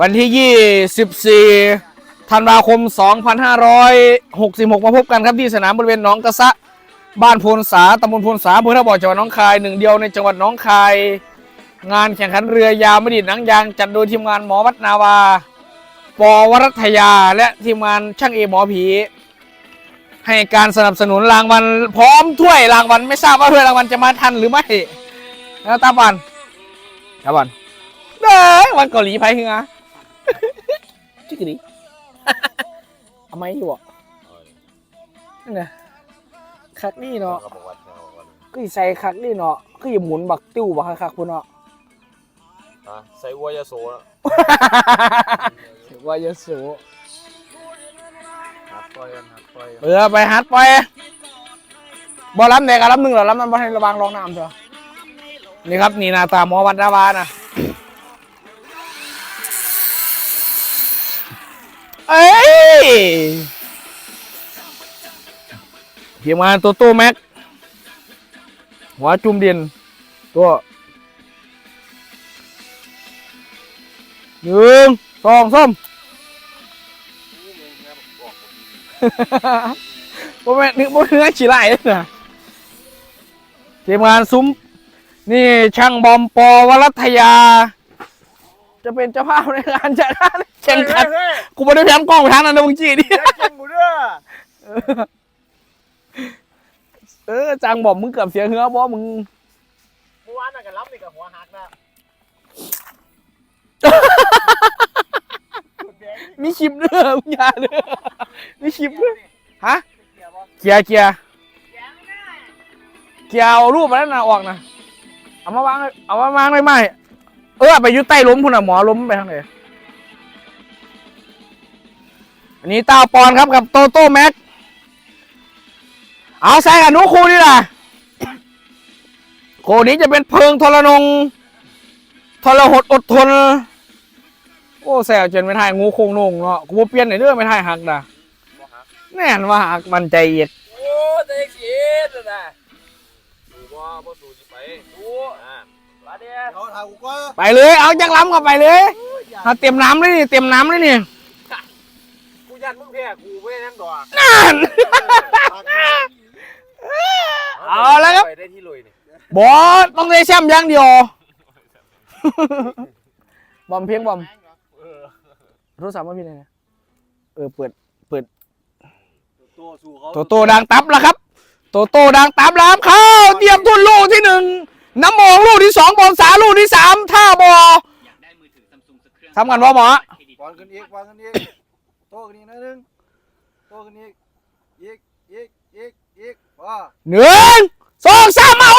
วันที่ 24 ธันวาคม 2566 มาพบกันครับที่สนามบริเวณหนองกระซะ บ้านโพนสาตำบลโพนสาอำเภอท่าบ่อจังหวัดหน้องคายหนึ่งเดียวในจังหวัดหน้องคาย งานแข่งขันเรือยาวมดิดหนังยาง จัดโดยทีมงานหมอวัดนาวา ปวรัตยา และทีมงานช่างเอหมอผี ให้การสนับสนุนรางวัลพร้อมถ้วยรางวัลไม่ทราบว่าถ้วยรางวัลจะมาทันหรือไม่แล้วตาบันตาบันเด้อวันเกาหลีไปเหรอ จิกกะดิเอาไหมอยู่อะนั่นไงคักนี่เนาะเขาบอกว่าเขาบอกว่าก็อีใส่คักนี่เนาะก็อีหมุนบักติ้วบักคักๆพุ่นเนาะอะใส่วัวยาโซนะถือว่าเยอะสูหัดปล่อยกันหัดปล่อยกันเออไปฮัดไปบอลล้ำเด็กอะล้ำหนึ่งเหรอล้ำมันบอลให้ระวังรองน้ำเถอะนี่ครับนี่หนาตาหมอวัดดาวานะ เอ้ยทีมงานโตโต้แม็กหัวจุ่มเด่นตัวหนึ่งสองสามโมเมนต์นึกโมเนื้อฉีไหลเลยนะทีมงานซุ้มนี่ช่างบอมปอวรัตยา จะเป็นเจ้าภาพในการจัดงานแข่งขันกูไม่ได้แพนกล้องไปทางนั้นนะมึงจีดิเก่งหมดเด้อเออจังบอกมึงเกือบเสียเหือบอมึงเมื่อวานน่ะกันรับนี่กับหัวหักนะมีคลิปเด้อมึงอย่าเด้อมีคลิปเด้อฮะเกียร์เกียร์เกียร์เอารูปมาแล้วนะออกนะเอามาวางเอามาวางไม่ไม่ เออไปอยุใต้ล้มพุ่นอะหมอล้มไปทางไหนอันนี้ตาปอนครับกับโตโต้แม็ก เอาใส่กับนุคูนี่แหละโคนี้จะเป็นเพิงทรนงทรหดอดทน โอ้แซวจนไม่ทายงูโคงนงเนาะกูเปลี่ยนในเรื่องไม่ทายหักนะแน่นว่าหักมันใจเอียดโอ้เด็กเสียดนะดูว่าบ่ดูสิไปดูอ่า มาเด้อเขาทางกูก็ไปเลยเอาจักล้ำกับไปเลยเอาเต็มน้ำเลยนี่เต็มน้ำเลยนี่กูยันมึงแพ้กูไม่นั่งดอกนั่นเอาแล้วครับไปได้ที่ลุยนี่บอสต้องได้แชมป์อย่างเดียวบอมเพียงบอมเออโทรศัพท์มาพี่ไหนนะเออเปิดเปิดตัวสู้เขาโตโต้ดังตับแล้วครับ โตโต้ดังตับแล้วครับเข้าเตรียมทุนลูกที่หนึ่ง น้ำมองลูกที่สองบอลสาลูกที่สามท่าบออยากได้มือถือซัมซุงสักเครื่องทำกันวะหมอวางขึ้นอีกวางขึ้นอีกโตขึ้นอีกนิดนึงโตขึ้นอีกอีกอีกอีกอีกว่าหนึ่งสองสามเอา